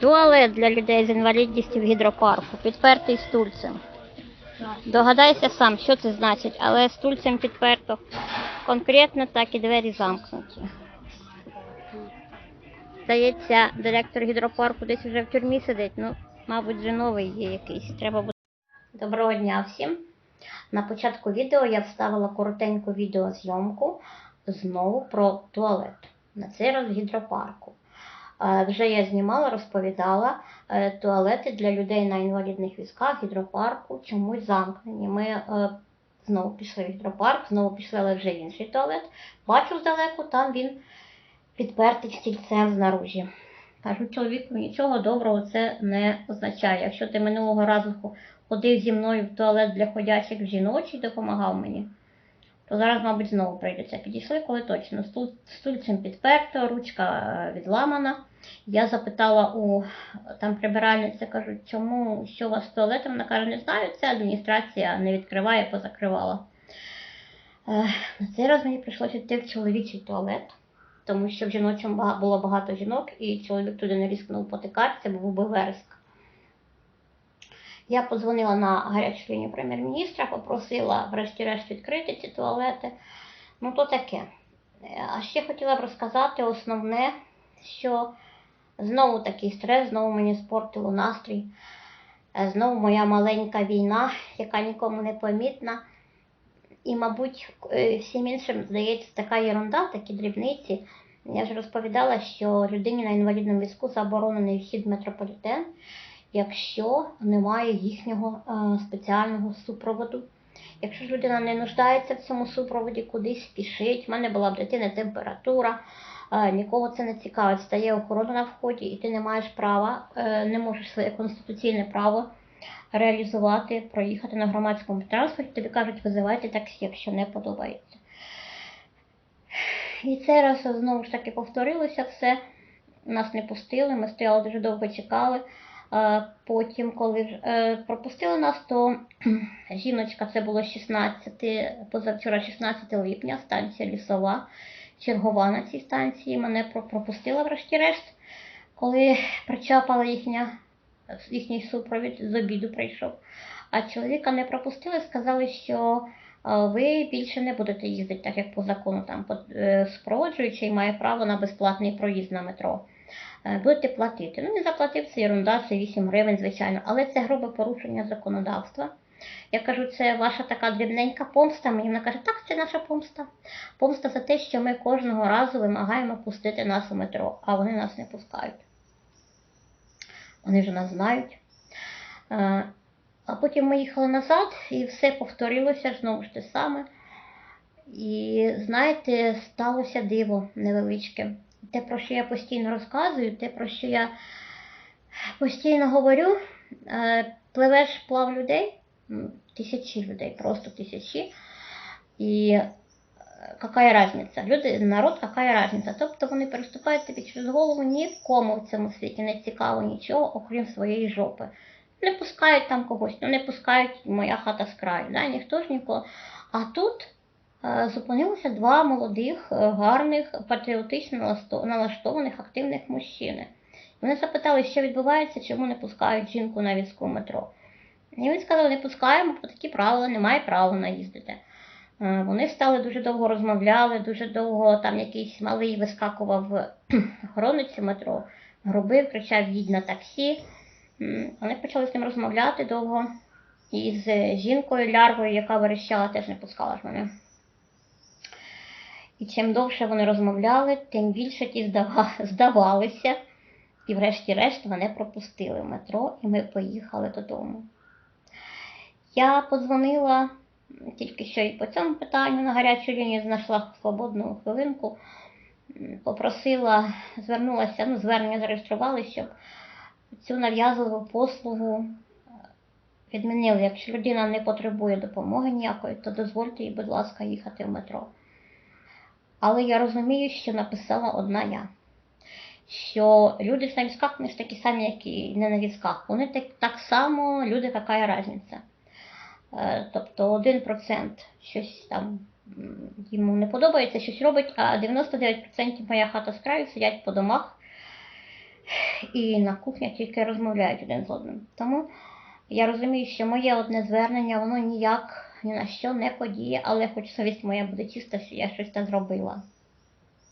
Туалет для людей з інвалідністю в гідропарку, підпертий стульцем. Догадайся сам, що це значить, але стульцем підперто конкретно, так і двері замкнуті. Здається, директор гідропарку десь вже в тюрмі сидить. Ну, мабуть, вже новий є якийсь. Треба буде. Доброго дня всім. На початку відео я вставила коротеньку відеозйомку знову про туалет. На цей раз в гідропарку. Е, Вже я знімала, розповідала е, туалети для людей на інвалідних візках гідропарку чомусь замкнені. Ми е, знову пішли в гідропарк, знову пішли, але вже інший туалет. Бачу здалеку, там він підпертий стільцем знаружі. Кажу, чоловіку, нічого доброго це не означає. Якщо ти минулого разу ходив зі мною в туалет для ходячих в жіночий, допомагав мені, то зараз, мабуть, знову прийдеться. Підійшли, коли точно. Стул, стульцем підперто, ручка е, відламана. Я запитала у там прибиральниці, кажу, чому що у вас з туалетом? Вона каже, не знаю, це адміністрація не відкриває, позакривала. Е, На цей раз мені прийшлося йти в чоловічий туалет, тому що в жіночому було багато жінок, і чоловік туди не різкнув потикатися, бо був би вереск. Я подзвонила на гарячу лінію прем'єр-міністра, попросила врешті-решт відкрити ці туалети. Ну, то таке. Е, А ще хотіла б розказати основне, що знову такий стрес, знову мені спортило настрій. Е, Знову моя маленька війна, яка нікому не помітна. І, мабуть, е, всім іншим здається така ерунда, такі дрібниці. Я вже розповідала, що людині на інвалідному візку заборонений вхід в метрополітен, якщо немає їхнього е, спеціального супроводу. Якщо ж людина не нуждається в цьому супроводі, кудись спішить, в мене була в дитини температура, е, нікого це не цікавить, стає охорона на вході, і ти не маєш права, е, не можеш своє конституційне право реалізувати, проїхати на громадському транспорті, тобі кажуть, визивайте таксі, якщо не подобається. І цей раз знову ж таки повторилося все. Нас не пустили, ми стояли дуже довго чекали. Потім, коли е, пропустили нас, то жіночка, це було 16, позавчора 16 липня, станція лісова, чергова на цій станції. Мене пропустила врешті-решт, коли причапала їхня, їхній супровід з обіду прийшов. А чоловіка не пропустили, сказали, що е, ви більше не будете їздити, так як по закону там е, супроводжуючий має право на безплатний проїзд на метро. Е, Будете платити. Ну, не заплатив, це ерунда, це 8 гривень, звичайно, але це грубе порушення законодавства. Я кажу, це ваша така дрібненька помста. Мені вона каже, так, це наша помста. Помста за те, що ми кожного разу вимагаємо пустити нас у метро, а вони нас не пускають. Вони вже нас знають. Е, А потім ми їхали назад, і все повторилося знову ж те саме. І знаєте, сталося диво невеличке. Те, про що я постійно розказую, те, про що я постійно говорю, е, пливеш плав людей, тисячі людей, просто тисячі. І е, какая разниця? Люди, народ, какая разниця? Тобто вони переступають тобі через голову ні в в цьому світі не цікаво нічого, окрім своєї жопи. Не пускають там когось, ну не пускають моя хата з краю, да? ніхто ж нікого. А тут е, зупинилося два молодих, е, гарних, патріотично налаштованих, активних мужчини. Вони запитали, що відбувається, чому не пускають жінку на візку метро. І він сказав, не пускаємо, бо такі правила, немає права наїздити. Е, Вони стали дуже довго розмовляли, дуже довго там якийсь малий вискакував охоронець метро, грубив, кричав їдь на таксі. Вони почали з ним розмовляти довго. І з жінкою лярвою, яка верещала, теж не пускала ж мене. І чим довше вони розмовляли, тим більше ті здавалися. І врешті-решт мене пропустили в метро, і ми поїхали додому. Я подзвонила тільки що і по цьому питанню на гарячу лінію знайшла свободну хвилинку, попросила, звернулася, ну, звернення зареєстрували, щоб цю нав'язливу послугу відмінили. Якщо людина не потребує допомоги ніякої, то дозвольте їй, будь ласка, їхати в метро. Але я розумію, що написала одна я. Що люди на візках не ж такі самі, як і не на візках. Вони так, так само, люди, яка різниця. Е, Тобто 1% щось там йому не подобається, щось робить, а 99% моя хата з краю сидять по домах і на кухні тільки розмовляють один з одним. Тому я розумію, що моє одне звернення, воно ніяк ні на що не подіє, але хоч совість моя буде чиста, що я щось там зробила.